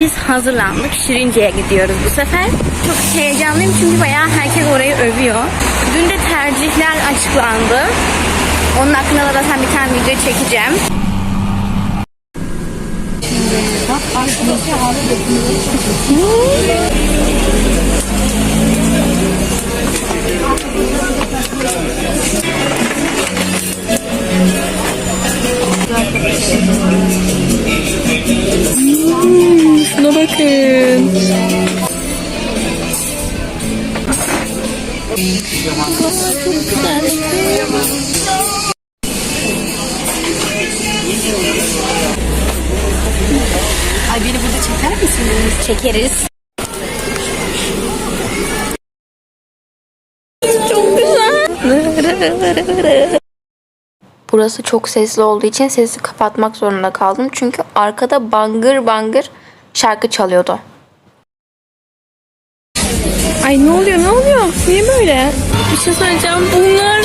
Biz hazırlandık. Şirince'ye gidiyoruz bu sefer. Çok heyecanlıyım çünkü bayağı herkes orayı övüyor. Dün de tercihler açıklandı. Onun hakkında da zaten bir tane video çekeceğim. Çeker misiniz? Çekeriz. Çok güzel. Burası çok sesli olduğu için sesi kapatmak zorunda kaldım. Çünkü arkada bangır bangır şarkı çalıyordu. Ay ne oluyor ne oluyor? Niye böyle? Bir şey söyleyeceğim. Bunlar,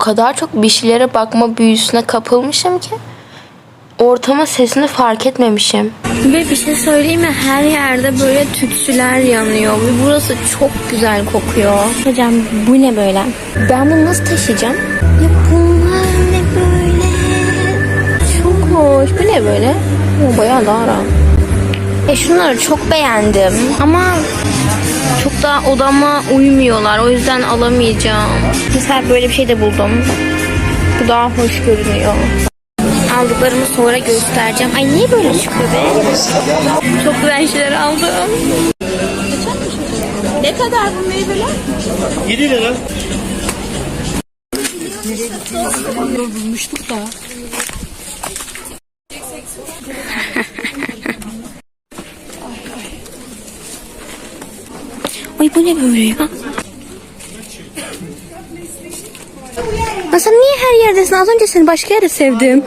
kadar çok bir şeylere bakma büyüsüne kapılmışım ki ortama sesini fark etmemişim. Ve bir şey söyleyeyim mi? Her yerde böyle tütsüler yanıyor ve burası çok güzel kokuyor. Hocam bu ne böyle? Ben bunu nasıl taşıyacağım? Ya bunlar ne böyle? Çok hoş. Bu ne böyle? O bayağı daha. E şunları çok beğendim ama da odama uymuyorlar. O yüzden alamayacağım. Mesela böyle bir şey de buldum. Bu daha hoş görünüyor. Aldıklarımı sonra göstereceğim. Ay niye böyle çıkıyor be? Çok güzel şeyler aldım. Ne kadar bu meyveler? 7 lira. Bulmuştuk da. Ay bu ne böyle ya? Hasan niye her yerdesin? Az önce seni başka yerde sevdim.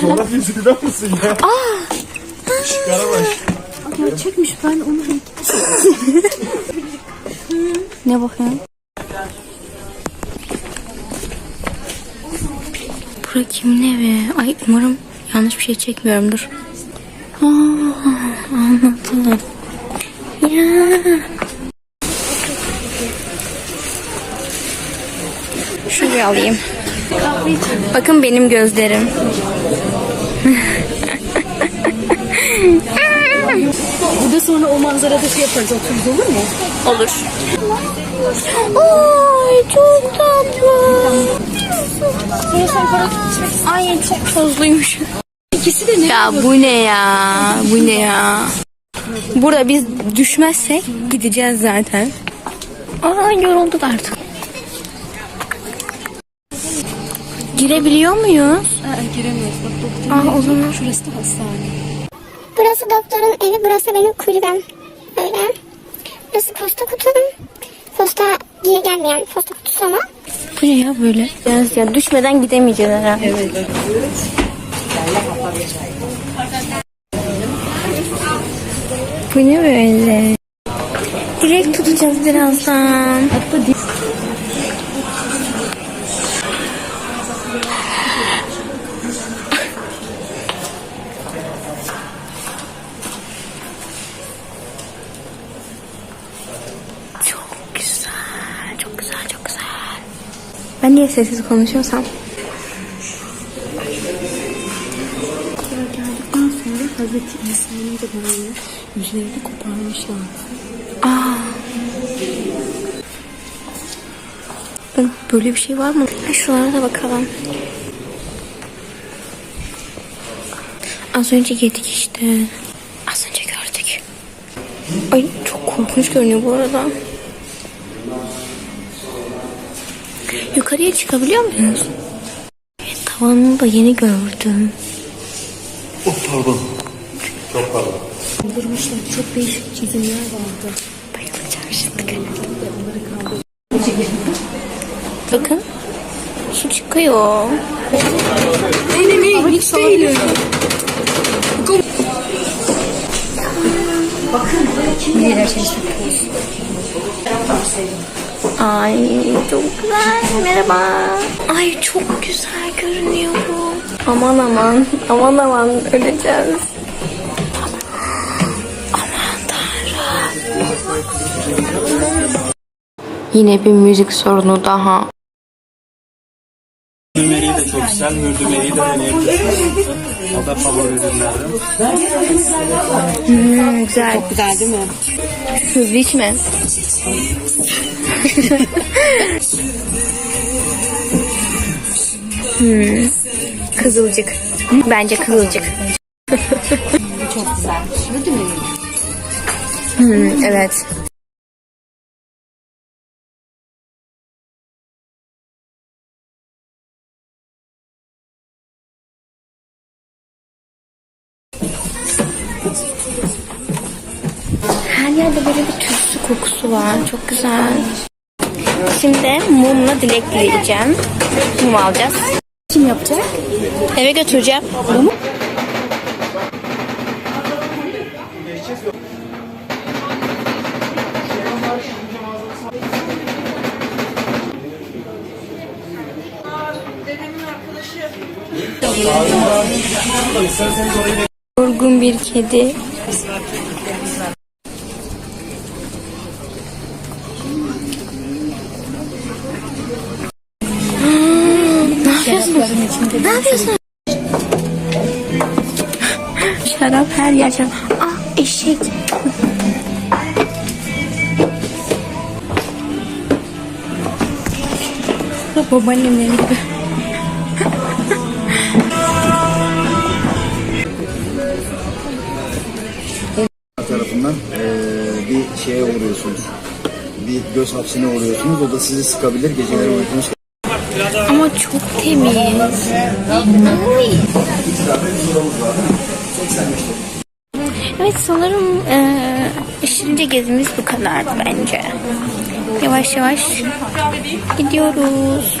Coğrafya ziliden mısın ya? Aa. Karabaş. Gerçekmiş ben onu Ne bakıyorsun? Bura kimin evi? Ay umarım yanlış bir şey çekmiyorumdur. Aa, anladım. Şurayı alayım. Bakın benim gözlerim. Burada sonra o manzarada şey yaparız otururuz olur mu? Olur. Ay çok tatlı. Ay çok tozluymuş. İkisi de ne? Ya bu ne ya? Bu ne ya? Burada biz düşmezsek gideceğiz zaten. Aa yorulduk artık. Girebiliyor muyuz? Aa, giremiyoruz. Bak doktorun Aa o zaman şurası da hastane. Burası doktorun evi, burası benim kulübem. Öyle. Burası posta kutum. Posta geri gelmeyen posta kutusu ama. bu ne ya böyle? Biraz ya düşmeden gidemeyeceğiz herhalde. Evet. Bu ne böyle? Direkt tutacağız birazdan. Çok güzel, çok güzel, çok güzel. Ben niye sessiz konuşuyorsam? geldikten sonra Hazreti İsa'nın da böyle yüzlerini koparmışlar. Böyle bir şey var mı? Ha, şuralara da bakalım. Az önce yedik işte. Az önce gördük. Ay çok korkunç görünüyor bu arada. Yukarıya çıkabiliyor muyuz? Evet, tavanını da yeni gördüm. Oh pardon. Çok pardon. Kaldırmışlar. Çok değişik çizimler vardı. Bayılacağım şimdi. Bakın. Su çıkıyor. Ne ne ne hiç değil. Ay çok güzel. Merhaba. Ay çok güzel görünüyor bu. Aman aman. Aman aman öleceğiz. Yine bir müzik sorunu daha. Mürdümeri'yi de çok güzel. Mürdümeri'yi de deneyebilirsiniz. O da favori ürünlerden. Hmm, güzel. Çok güzel değil mi? Hızlı içme. hmm. Kızılcık. Bence kızılcık. Çok güzel. Hmm, evet. Bir tütsü kokusu var. Çok güzel. Şimdi mumla dilek dileyeceğim. Mum alacağız. Kim yapacak? Eve götüreceğim. Yorgun bir kedi. ne yapıyorsun? Ne yapıyorsun? Şarap her yer şarap. Ah eşek. Babaannemle gibi. Şeye uğruyorsunuz. Bir göz hapsine uğruyorsunuz. O da sizi sıkabilir. Geceleri uykunuz Ama çok temiz. Evet sanırım eee Şirince gezimiz bu kadardı bence. Yavaş yavaş gidiyoruz.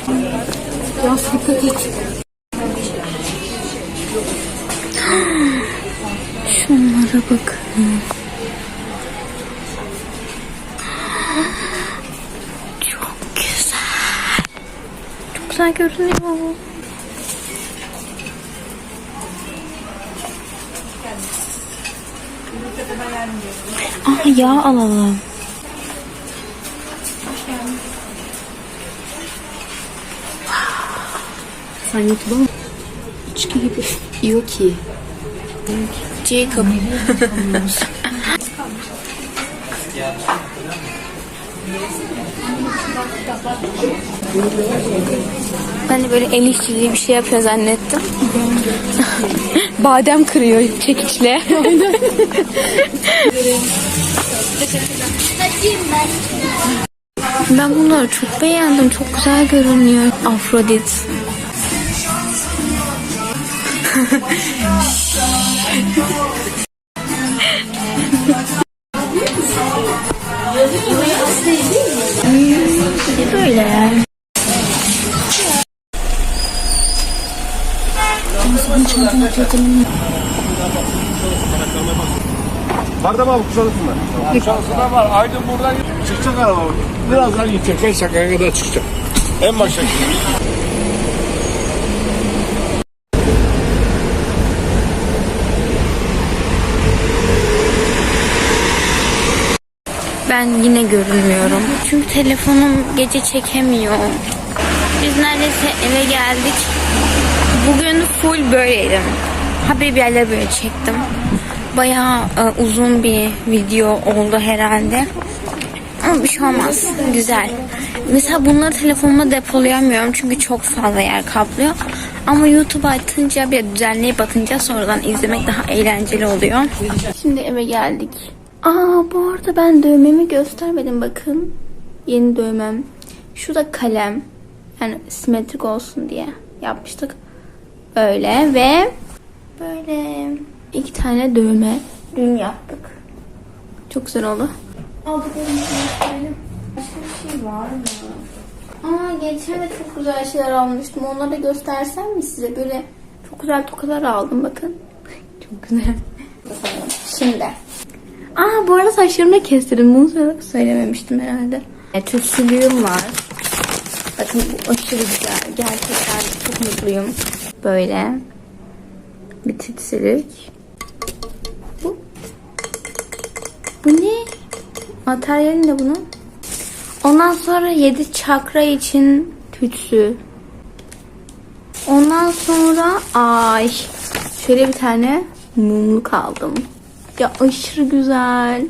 Biraz dikkat. Şunlara bakın. Güzel görünüyor. Aa yağ alalım. Sen YouTube'a mı? İçki gibi. Yok ki. Jacob. ben de böyle el işçiliği bir şey yapıyor zannettim. Badem kırıyor çekiçle. Ben bunları çok beğendim. Çok güzel görünüyor. Afrodit. Hmm, böyle. Var da mı bu kuşatısınlar? Kuşatısınlar var. Aydın buradan çıkacak araba. Birazdan gidecek. 5 dakikaya kadar çıkacak. En başa Ben yine görünmüyorum. Çünkü telefonum gece çekemiyor. Biz neredeyse eve geldik. Bugün full böyleydim. Haberi bir yerlere böyle çektim. Bayağı e, uzun bir video oldu herhalde. Ama bir şey olmaz. Güzel. Mesela bunları telefonuma depolayamıyorum çünkü çok fazla yer kaplıyor. Ama YouTube atınca bir düzenleyip atınca sonradan izlemek daha eğlenceli oluyor. Şimdi eve geldik. Aa bu arada ben dövmemi göstermedim bakın. Yeni dövmem. Şu da kalem. Yani simetrik olsun diye yapmıştık. Böyle ve böyle iki tane dövme dün yaptık. Çok güzel oldu. Aldıklarımızı gösterelim. Başka bir şey var mı? Aa geçen de çok güzel şeyler almıştım. Onları da göstersem mi size? Böyle çok güzel tokalar aldım bakın. çok güzel. Şimdi Aa bu arada saçlarımı da kestirdim. Bunu söyle- söylememiştim herhalde. E, tütsülüğüm var. Bakın bu aşırı güzel. Gerçekten çok mutluyum. Böyle. Bir tütsülük. Bu. Bu ne? Materyali ne bunun? Ondan sonra 7 çakra için tütsü. Ondan sonra ay şöyle bir tane mumluk aldım. Ya aşırı güzel.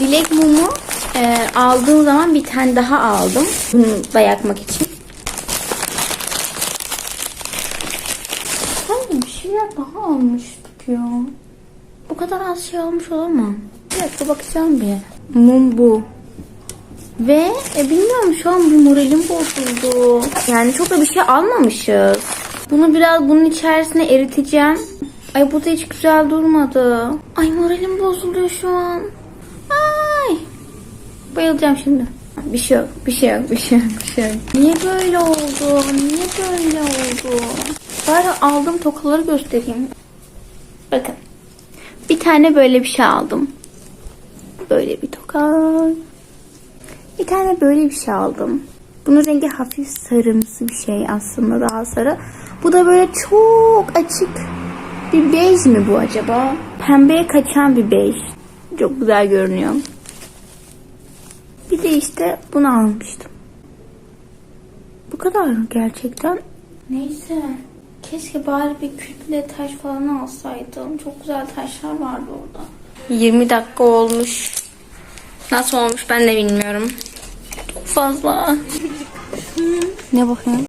Dilek mumu e, aldığım zaman bir tane daha aldım. Bunu da yakmak için. Sanki bir şeyler daha almıştık ya. Bu kadar az şey almış olamam. Bir dakika bakacağım bir. Mum bu. Ve e, bilmiyorum şu an bir moralim bozuldu. Yani çok da bir şey almamışız. Bunu biraz bunun içerisine eriteceğim. Ay bu da hiç güzel durmadı. Ay moralim bozuluyor şu an. Ay. Bayılacağım şimdi. Bir şey yok, bir şey yok, bir şey yok, bir şey yok. Niye böyle oldu? Niye böyle oldu? Bari aldığım tokaları göstereyim. Bakın. Bir tane böyle bir şey aldım. Böyle bir toka. Bir tane böyle bir şey aldım. Bunun rengi hafif sarımsı bir şey aslında daha sarı. Bu da böyle çok açık bir bej mi bu acaba? Pembeye kaçan bir bej. Çok güzel görünüyor. Bir de işte bunu almıştım. Bu kadar mı gerçekten? Neyse. Keşke bari bir kütle taş falan alsaydım. Çok güzel taşlar vardı orada. 20 dakika olmuş. Nasıl olmuş ben de bilmiyorum. Çok fazla. ne bakayım?